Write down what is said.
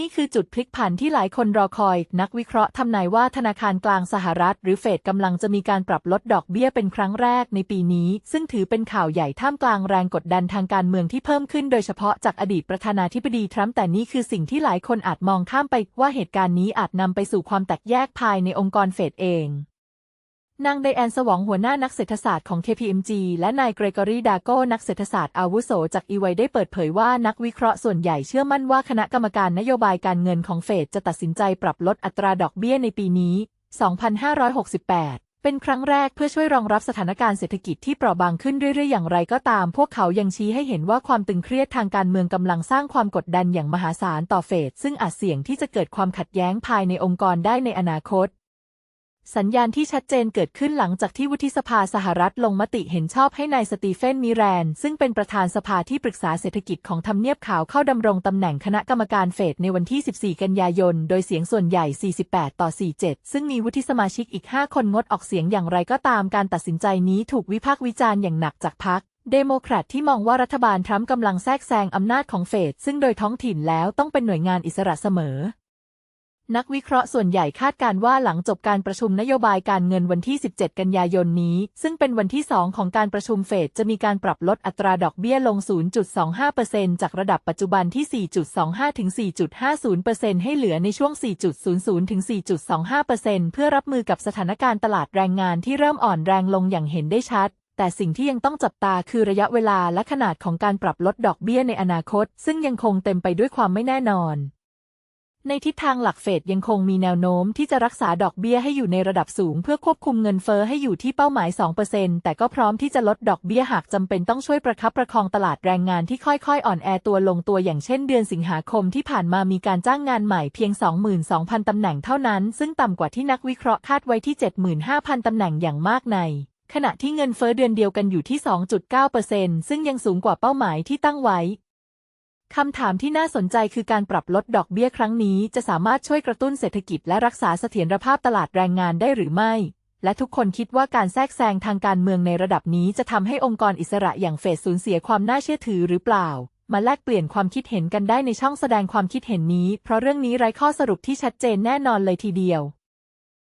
นี่คือจุดพลิกผันที่หลายคนรอคอย นักวิเคราะห์ทำนายว่าธนาคารกลางสหรัฐ หรือเฟดกำลังจะมีการปรับลดดอกเบี้ยเป็นครั้งแรกในปีนี้ ซึ่งถือเป็นข่าวใหญ่ท่ามกลางแรงกดดันทางการเมืองที่เพิ่มขึ้นโดยเฉพาะจากอดีตประธานาธิบดีทรัมป์แต่นี่คือสิ่งที่หลายคนอาจมองข้ามไปว่าเหตุการณ์นี้อาจนำไปสู่ความแตกแยกภายในองค์กรเฟดเอง นางไดแอนสวองหัวหน้านักเศรษฐศาสตร์ของ KPMG และนายเกรกอรีดาโก้นักเศรษฐศาสตร์อาวุโสจากอีไวได้เปิดเผยว่านักวิเคราะห์ส่วนใหญ่เชื่อมั่นว่าคณะกรรมการนโยบายการเงินของเฟดจะตัดสินใจปรับลดอัตราดอกเบี้ยในปีนี้ 2568 เป็นครั้งแรกเพื่อช่วยรองรับสถานการณ์เศรษฐกิจที่เปราะบางขึ้นเรื่อยๆ อย่างไรก็ตาม พวกเขายังชี้ให้เห็นว่าความตึงเครียดทางการเมืองกำลังสร้างความกดดันอย่างมหาศาลต่อเฟดซึ่งอาจเสี่ยงที่จะเกิดความขัดแย้งภายในองค์กรได้ในอนาคต สัญญาณที่ชัดเจนเกิดขึ้นหลังจากที่วุฒิสภาสหรัฐลงมติเห็นชอบให้นายสตีเฟนมิแรน ซึ่งเป็นประธานสภาที่ปรึกษาเศรษฐกิจของทำเนียบขาวเข้าดำรงตำแหน่งคณะกรรมการเฟดในวันที่ 14 กันยายน โดยเสียงส่วนใหญ่ 48 ต่อ 47 ซึ่งมีวุฒิสมาชิกอีก 5 คนงดออกเสียงอย่างไรก็ตามการตัดสินใจนี้ถูกวิพากษ์วิจารณ์อย่างหนักจากพรรคเดโมแครตที่มองว่ารัฐบาลทรัมป์กำลังแทรกแซงอำนาจของเฟดซึ่งโดยท้องถิ่นแล้วต้องเป็นหน่วยงานอิสระเสมอ นักวิเคราะห์ส่วนใหญ่คาดการว่าหลังจบการประชุมนโยบายการเงินวันที่ 17 กันยายนนี้ ซึ่งเป็นวันที่ 2 ของการประชุมเฟดจะมีการปรับลดอัตราดอกเบี้ยลง 0.25%จากระดับปัจจุบันที่ 4.25 ถึง 4.50%ให้เหลือในช่วง 4.00 ถึง 4.25%เพื่อรับมือกับสถานการณ์ตลาดแรงงานที่เริ่มอ่อนแรงลงอย่างเห็นได้ชัดแต่สิ่งที่ยังต้องจับตาคือระยะเวลาและขนาดของการปรับลดดอกเบี้ยในอนาคต ซึ่งยังคงเต็มไปด้วยความไม่แน่นอน ในทิศทางหลักเฟดยังคงมีแนวโน้มที่จะรักษาดอกเบี้ยให้อยู่ในระดับสูง เพื่อควบคุมเงินเฟอ้อให้อยู่ที่เป้าหมาย 2%แต่ก็พร้อมที่จะลดดอกเบี้ยหากจำเป็นต้องช่วยประคับประคองตลาดแรงงานที่ค่อยๆ อ่อนแอตัวลงตัวอย่างเช่นเดือนสิงหาคมที่ผ่านมามีการจ้างงานใหม่เพียง 22,000 ตำแหน่งเท่านั้น ซึ่งต่ำกว่าที่นักวิเคราะห์คาดไว้ที่ 75,000 ตำแหน่งอย่างมากในขณะที่เงินเฟ้อเดือนเดียวกันอยู่ที่ 2.9%ซึ่งยังสูงกว่าเป้าหมายที่ตั้งไว้ คำถามที่น่าสนใจคือการปรับลดดอกเบี้ยครั้งนี้ จะสามารถช่วยกระตุ้นเศรษฐกิจและรักษาเสถียรภาพตลาดแรงงานได้หรือไม่ และทุกคนคิดว่าการแทรกแซงทางการเมืองในระดับนี้จะทำให้องค์กรอิสระอย่างเฟดสูญเสียความน่าเชื่อถือหรือเปล่า มาแลกเปลี่ยนความคิดเห็นกันได้ในช่องแสดงความคิดเห็นนี้ เพราะเรื่องนี้ไร้ข้อสรุปที่ชัดเจนแน่นอนเลยทีเดียว